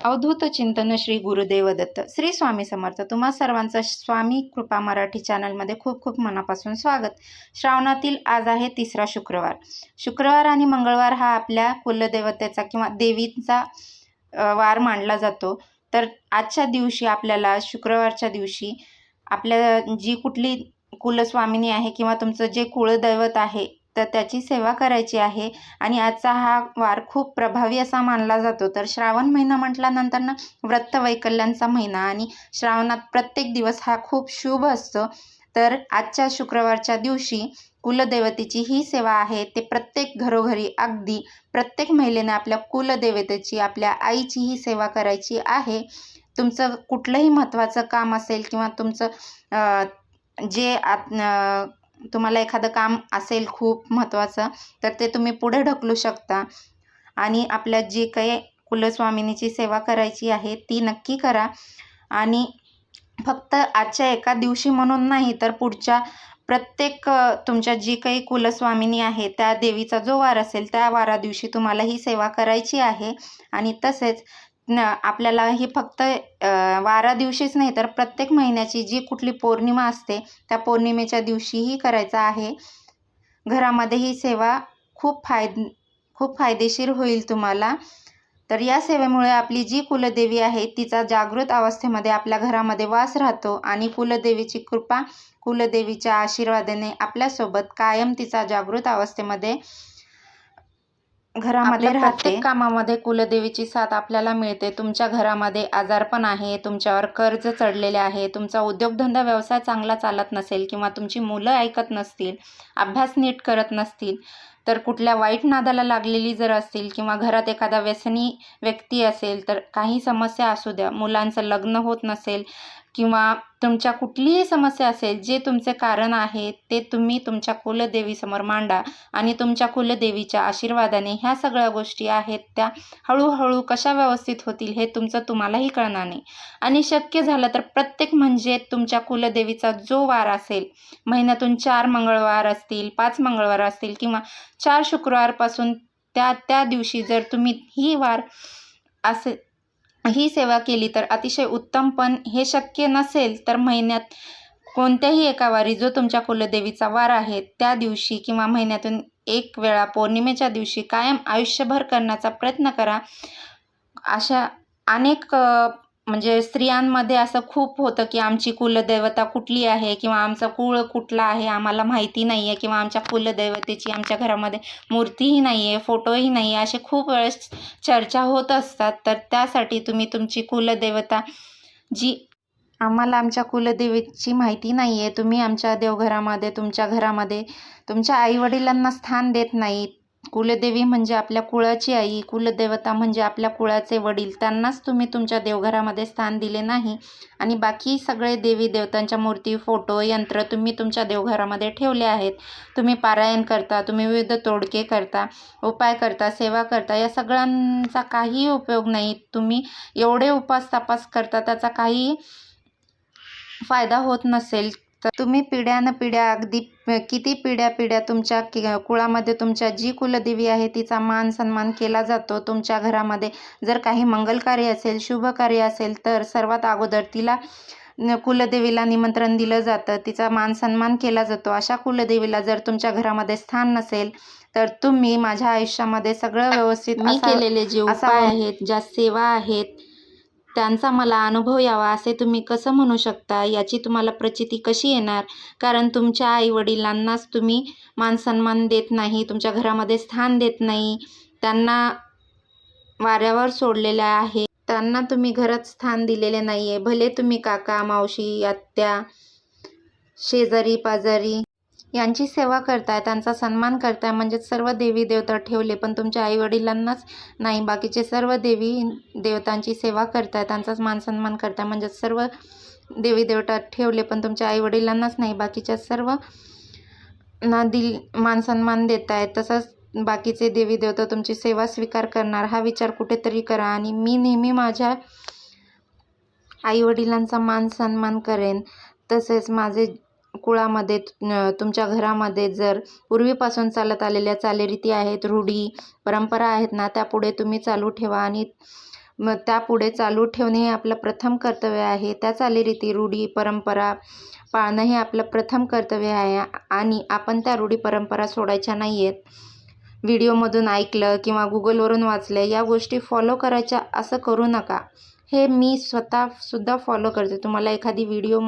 अवधूत चिंतन श्री गुरुदेव दत्त श्री स्वामी समर्थ. तुम्हा सर्वांचं स्वामी कृपा मराठी चॅनलमध्ये खूप खूप मनापासून स्वागत. श्रावणातील आज आहे तिसरा शुक्रवार. शुक्रवार आणि मंगळवार हा आपल्या कुलदेवतेचा किंवा देवीचा वार मानला जातो. तर आजच्या दिवशी आपल्याला शुक्रवारच्या दिवशी आपल्या जी कुठली कुलस्वामिनी आहे किंवा तुमचं जे कुळदैवत आहे तर त्याची सेवा करायची आहे. आणि आजचा हा वार खूप प्रभावी असा मानला जातो. तर श्रावण महिना म्हटल्यानंतर ना व्रत वैकल्यांचा महिना आणि श्रावणात प्रत्येक दिवस हा खूप शुभ असतो. तर आजच्या शुक्रवारच्या दिवशी कुलदेवतेची ही सेवा आहे. ते प्रत्येक घरोघरी अगदी प्रत्येक महिलेने आपल्या कुलदेवतेची आपल्या आईची ही सेवा करायची आहे. तुमचं कुठलंही महत्त्वाचं काम असेल किंवा तुमचं जे आत तुम्हाला एखादं काम असेल खूप महत्त्वाचं तर ते तुम्ही पुढे ढकलू शकता. आणि आपल्या जी काही कुलस्वामिनीची सेवा करायची आहे ती नक्की करा. आणि फक्त आजच्या एका दिवशी म्हणून नाही तर पुढच्या प्रत्येक तुमच्या जी काही कुलस्वामिनी आहे त्या देवीचा जो वार असेल त्या वारा दिवशी तुम्हाला ही सेवा करायची आहे. आणि तसेच न आपल्याला ही फक्त वारा दिवशीच नाही तर प्रत्येक महिन्याची जी कुठली पौर्णिमा असते त्या पौर्णिमेच्या दिवशीही करायचं आहे. घरामध्ये ही सेवा खूप फायद खूप फायदेशीर होईल तुम्हाला. तर या सेवेमुळे आपली जी कुलदेवी आहे तिचा जागृत अवस्थेमध्ये आपल्या घरामध्ये वास राहतो आणि कुलदेवीची कृपा कुलदेवीच्या आशीर्वादाने आपल्यासोबत कायम तिचा जागृत अवस्थेमध्ये घरामध्ये राहते. प्रत्येक कामामध्ये कुलदेवीची साथ आपल्याला मिळते. तुमच्या घरामध्ये आजारपण आहे तुमच्यावर कर्ज चढलेले आहे तुमचा उद्योगधंदा व्यवसाय चांगला चालत नसेल किंवा तुमची मुलं ऐकत नसतील अभ्यास नीट करत नसतील तर कुठल्या वाईट नादाला लागलेली जर असतील किंवा घरात एखादा व्यसनी व्यक्ती असेल तर काही समस्या असू द्या. मुलांचं लग्न होत नसेल किंवा तुमच्या कुठलीही समस्या असेल जे तुमचे कारण आहे ते तुम्ही तुमच्या कुलदेवीसमोर मांडा आणि तुमच्या कुलदेवीच्या आशीर्वादाने ह्या सगळ्या गोष्टी आहेत त्या हळूहळू कशा व्यवस्थित होतील हे तुमचं तुम्हालाही कळणार नाही. आणि शक्य झालं तर प्रत्येक म्हणजे तुमच्या कुलदेवीचा जो वार असेल महिन्यातून चार मंगळवार असतील पाच मंगळवार असतील किंवा चार शुक्रवारपासून त्या त्या दिवशी जर तुम्ही ही वार असे ही सेवा केली तर अतिशय उत्तम पण हे शक्य नसेल तर महिन्यात कोणत्याही एका वारी जो तुमच्या कुलदेवीचा वार आहे त्या दिवशी किंवा महिन्यातून एक वेळा पौर्णिमेच्या दिवशी कायम आयुष्यभर करण्याचा प्रयत्न करा. अशा अनेक म्हणजे स्त्रियांमध्ये असं खूप होतं की आमची कुलदेवता कुठली आहे किंवा आमचा कुळ कुठला आहे आम्हाला माहिती नाही आहे किंवा आमच्या कुलदेवतेची आमच्या घरामध्ये मूर्तीही नाही आहे फोटोही नाही आहे असे खूप वेळेस चर्चा होत असतात. तर त्यासाठी तुम्ही तुमची कुलदेवता जी आम्हाला आमच्या कुलदेवीची माहिती नाही आहे तुम्ही आमच्या देवघरामध्ये तुमच्या घरामध्ये तुमच्या आईवडिलांना स्थान देत नाहीत. कुलदेवी म्हणजे आपल्या कुळाची आई कुलदेवता म्हणजे आपल्या कुळाचे वडील. त्यांनाच तुम्ही तुमच्या देवघरामध्ये स्थान दिले नाही. आणि बाकी सगळे देवी देवतांच्या मूर्ती फोटो यंत्र तुम्ही तुमच्या देवघरामध्ये ठेवले आहेत. तुम्ही पारायण करता तुम्ही विविध तोडके करता उपाय करता सेवा करता. या सगळ्यांचा काहीही उपयोग नाही. तुम्ही एवढे उपास तपास करता त्याचा काही फायदा होत नसेल. तर तुम्ही पिढ्यानं पिढ्या अगदी किती पिढ्या पिढ्या तुमच्या कि कुळामध्ये तुमच्या जी कुलदेवी आहे तिचा मान सन्मान केला जातो तुमच्या घरामध्ये. जर काही मंगलकार्य असेल शुभ कार्य असेल तर सर्वात अगोदर तिला कुलदेवीला निमंत्रण दिलं जातं. तिचा मान सन्मान केला जातो. अशा कुलदेवीला जर तुमच्या घरामध्ये स्थान नसेल तर तुम्ही माझ्या आयुष्यामध्ये सगळं व्यवस्थित मी केलेले जे उपाय आहेत ज्या सेवा आहेत त्यांचा मला अनुभव यावा असे तुम्ही कसं म्हणू शकता? याची तुम्हाला प्रचिती कशी येणार? कारण तुमच्या आईवडिलांनाच तुम्ही मानसन्मान देत नाही तुमच्या घरामध्ये स्थान देत नाही. त्यांना वाऱ्यावर सोडलेले आहे. त्यांना तुम्ही घरात स्थान दिलेले नाही आहे भले तुम्ही काका मावशी आत्या शेजारी पाजारी यांची सेवा करताय त्यांचा सन्मान करताय म्हणजेच सर्व देवी देवता ठेवले पण तुमच्या आईवडिलांनाच नाही. बाकीचे सर्व देवी देवतांची सेवा करताय त्यांचाच मान सन्मान करताय म्हणजेच सर्व देवी देवता ठेवले पण तुमच्या आईवडिलांनाच नाही. बाकीच्या सर्व ना दिल मान सन्मान देत आहे तसंच बाकीचे देवी देवता तुमची सेवा स्वीकार करणार. हा विचार कुठेतरी करा आणि मी नेहमी माझ्या आईवडिलांचा मान सन्मान करेन. तसेच माझे कुळामध्ये तुमच्या घरामध्ये जर पूर्वीपासून चालत आलेल्या चालीरीती आहेत रूढी परंपरा आहेत ना त्या पुढे तुम्ही चालू ठेवा आणि मग त्यापुढे चालू ठेवणे हे आपलं प्रथम कर्तव्य आहे. त्या चालीरीती रूढी परंपरा पाळणं हे आपलं प्रथम कर्तव्य आहे आणि आपण त्या रूढी परंपरा सोडायच्या नाही आहेत व्हिडिओमधून ऐकलं किंवा गुगलवरून वाचलं या गोष्टी फॉलो करायच्या असं करू नका. हे मी स्वतःसुद्धा फॉलो करते. तुम्हाला एखादी व्हिडिओ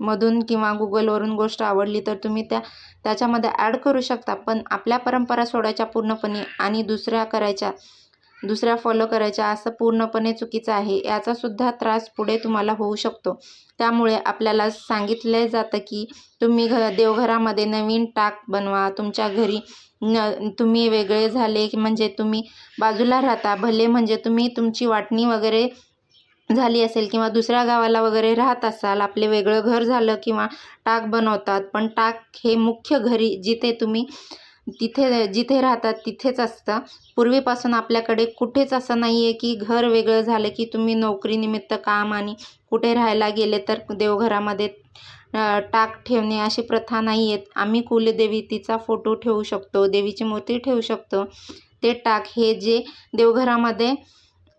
मधून किंवा गुगलवरून गोष्ट आवडली तर तुम्ही त्या त्याच्यामध्ये ॲड करू शकता. पण आपल्या परंपरा सोडायच्या पूर्णपणे आणि दुसऱ्या करायच्या दुसऱ्या फॉलो करायच्या असं पूर्णपणे चुकीचं आहे. याचासुद्धा त्रास पुढे तुम्हाला होऊ शकतो. त्यामुळे आपल्याला सांगितलं जातं की तुम्ही घ देवघरामध्ये नवीन टाक बनवा. तुमच्या घरी न तुम्ही वेगळे झाले की म्हणजे तुम्ही बाजूला राहता. भले म्हणजे तुम्ही तुमची वाटणी वगैरे झाली असेल किंवा दुसऱ्या गावाला वगैरे राहत असाल आपले वेगळं घर झालं किंवा टाक बनवतात पण टाक हे मुख्य घरी जिथे तुम्ही तिथे जिथे राहतात तिथेच असतं. पूर्वीपासून आपल्याकडे कुठेच असं नाही आहे की घर वेगळं झालं की तुम्ही नोकरीनिमित्त काम आणि कुठे राहायला गेले तर देवघरामध्ये टाक ठेवणे अशी प्रथा नाही आहेत आम्ही कुलदेवी तिचा फोटो ठेवू शकतो देवीची मूर्ती ठेवू शकतो. ते टाक हे जे देवघरामध्ये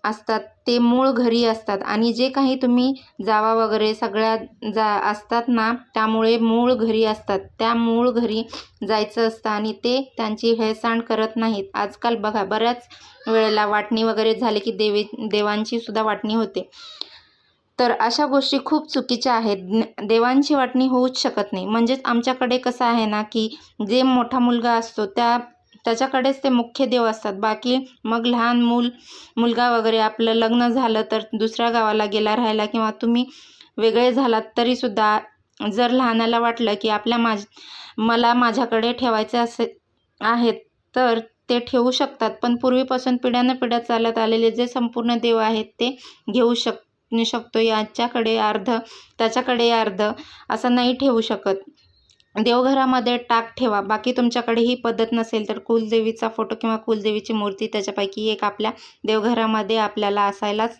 असतात ते मूळ घरी असतात. आणि जे काही तुम्ही जावा वगैरे सगळ्या जा असतात ना त्यामुळे मूळ घरी असतात. त्या मूळ घरी जायचं असतं आणि ते त्यांची हेळसांड करत नाहीत. आजकाल बघा बऱ्याच वेळेला वाटणी वगैरे झाली की देवी देवांची सुद्धा वाटणी होते. तर अशा गोष्टी खूप चुकीच्या आहेत. देवांची वाटणी होऊच शकत नाही. म्हणजेच आमच्याकडे कसं आहे ना की जे मोठा मुलगा असतो त्या त्याच्याकडेच ते मुख्य देव असतात. बाकी मग लहान मूल मुलगा वगैरे आपलं लग्न झालं तर दुसऱ्या गावाला गेला राहायला किंवा तुम्ही वेगळे झालात तरीसुद्धा जर लहानाला वाटलं की आपल्या माझ मला माझ्याकडे ठेवायचे असे आहेत तर ते ठेवू शकतात. पण पूर्वीपासून पिढ्यानं पिढ्या चालत आलेले जे संपूर्ण देव आहेत ते घेऊ शक शकतो. याच्याकडे अर्ध त्याच्याकडे अर्ध असं नाही ठेवू शकत. देवघरामध्ये टाक ठेवा. बाकी तुमच्याकडे ही पद्धत नसेल तर कुलदेवीचा फोटो किंवा कुलदेवीची मूर्ती त्याच्यापैकी एक आपल्या देवघरामध्ये आपल्याला असायलाच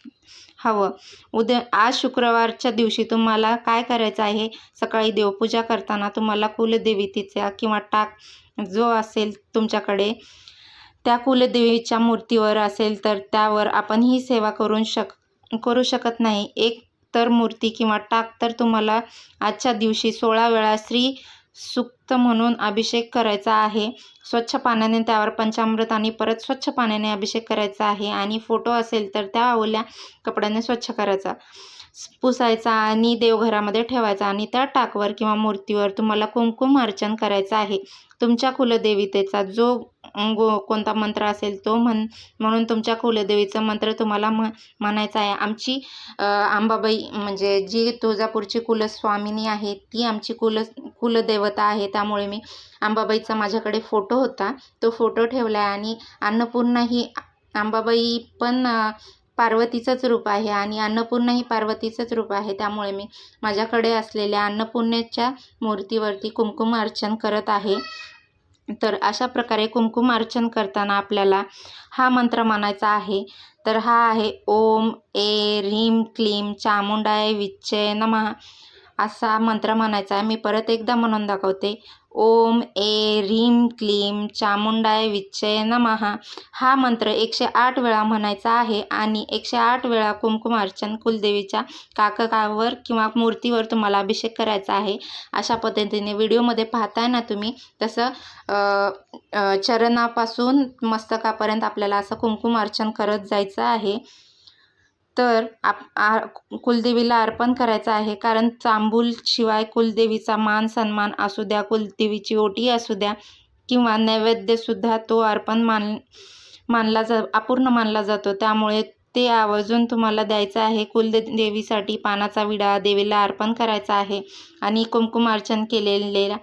हवं. उद्या आज शुक्रवारच्या दिवशी तुम्हाला काय करायचं आहे? सकाळी देवपूजा करताना तुम्हाला कुलदेवीतीचा किंवा टाक जो असेल तुमच्याकडे त्या कुलदेवीच्या मूर्तीवर असेल तर त्यावर आपण ही सेवा करून शक करू शकत नाही. एक तर मूर्ती किंवा टाक तर तुम्हाला आजच्या दिवशी सोळा वेळा श्री सुक्त म्हणून अभिषेक करायचा आहे. स्वच्छ पाण्याने त्यावर पंचामृत आणि परत स्वच्छ पाण्याने अभिषेक करायचा आहे आणि फोटो असेल तर त्या ओल्या कपड्याने स्वच्छ करायचा. पुसायचा आणि देवघरामध्ये ठेवायचा आणि त्या टाकवर किंवा मूर्तीवर तुम्हाला कुमकुम अर्चन करायचं आहे. तुमच्या कुलदेवीतेचा जो गो कोणता मंत्र असेल तो म्हण म्हणून तुमच्या कुलदेवीचा मंत्र तुम्हाला म म्हणायचा आहे. आमची आंबाबाई म्हणजे जी तुळजापूरची कुलस्वामिनी आहे ती आमची कुल कुलदेवता आहे. त्यामुळे मी अंबाबाईचा माझ्याकडे फोटो होता. तो फोटो ठेवला आहे आणि अन्नपूर्णा ही अंबाबाई पण पार्वतीचंच रूप आहे आणि अन्नपूर्णा ही पार्वतीचंच रूप आहे. त्यामुळे मी माझ्याकडे असलेल्या अन्नपूर्णेच्या मूर्तीवरती कुमकुम अर्चन करत आहे. तर अशा प्रकारे कुंकुम अर्चन करताना आपल्याला हा मंत्र म्हणायचा आहे. तर हा आहे ओम ए ह्रीम क्लीम चामुंडाय विच्चय नमः. असा मंत्र म्हणायचा आहे. मी परत एकदा म्हणून दाखवते. ओम ए ह्रीम क्लीम चामुंडाय विच्चय नमहा हा मंत्र एकशे आठ वेळा म्हणायचा आहे आणि एकशे आठ वेळा कुमकुमार्चन कुलदेवीच्या काककावर किंवा मूर्तीवर तुम्हाला अभिषेक करायचा आहे. अशा पद्धतीने व्हिडिओमध्ये पाहताय ना तुम्ही तसं चरणापासून मस्तकापर्यंत आपल्याला असं कुंकुमार्चन करत जायचं आहे. तर आप आ कुलदेवीला अर्पण करायचं आहे. कारण शिवाय कुलदेवीचा मान सन्मान असू द्या कुलदेवीची ओटी असू द्या किंवा नैवेद्यसुद्धा तो अर्पण मान मानला जा अपूर्ण मानला जातो. त्यामुळे ते आवर्जून तुम्हाला द्यायचं आहे. कुलदेवीसाठी पानाचा विडा देवीला अर्पण करायचा आहे आणि कुंकुमार्चन केलेल्या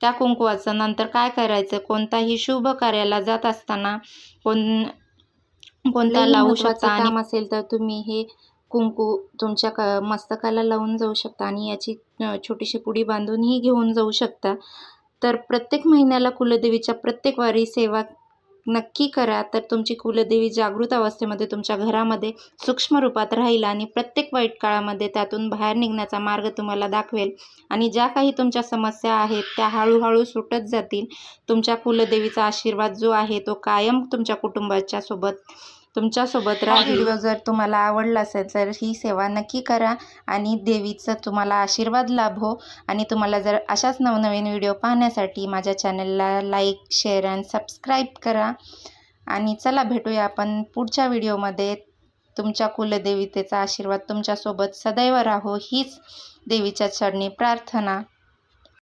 त्या कुंकुवाचं नंतर काय करायचं? कोणताही शुभ कार्याला जात असताना कोण कोणता लावू शकता काम असेल तर तुम्ही हे कुंकू तुमच्या क मस्तकाला लावून जाऊ शकता आणि याची छोटीशी पुडी बांधूनही घेऊन जाऊ शकता. तर प्रत्येक महिन्याला कुलदेवीच्या प्रत्येक वारी सेवा नक्की करा. तर तुमची कुलदेवी जागृत अवस्थेमध्ये तुमच्या घरामध्ये सूक्ष्म रूपात राहील आणि प्रत्येक वाईट काळामध्ये त्यातून बाहेर निघण्याचा मार्ग तुम्हाला दाखवेल. आणि ज्या काही तुमच्या समस्या आहेत त्या हळूहळू सुटत जातील. तुमच्या कुलदेवीचा आशीर्वाद जो आहे तो कायम तुमच्या कुटुंबाच्या सोबत तुमच्यासोबत हा राहील. व्हिडिओ जर तुम्हाला आवडला असेल तर ही सेवा नक्की करा आणि देवीचा तुम्हाला आशीर्वाद लाभो. आणि तुम्हाला जर अशाच नवनवीन व्हिडिओ पाहण्यासाठी माझ्या चॅनलला लाईक शेअर आणि सबस्क्राईब करा. आणि चला भेटूया आपण पुढच्या व्हिडिओमध्ये. तुमच्या कुलदेवतेचा आशीर्वाद तुमच्यासोबत सदैव राहो. हीच देवीच्या चरणी प्रार्थना.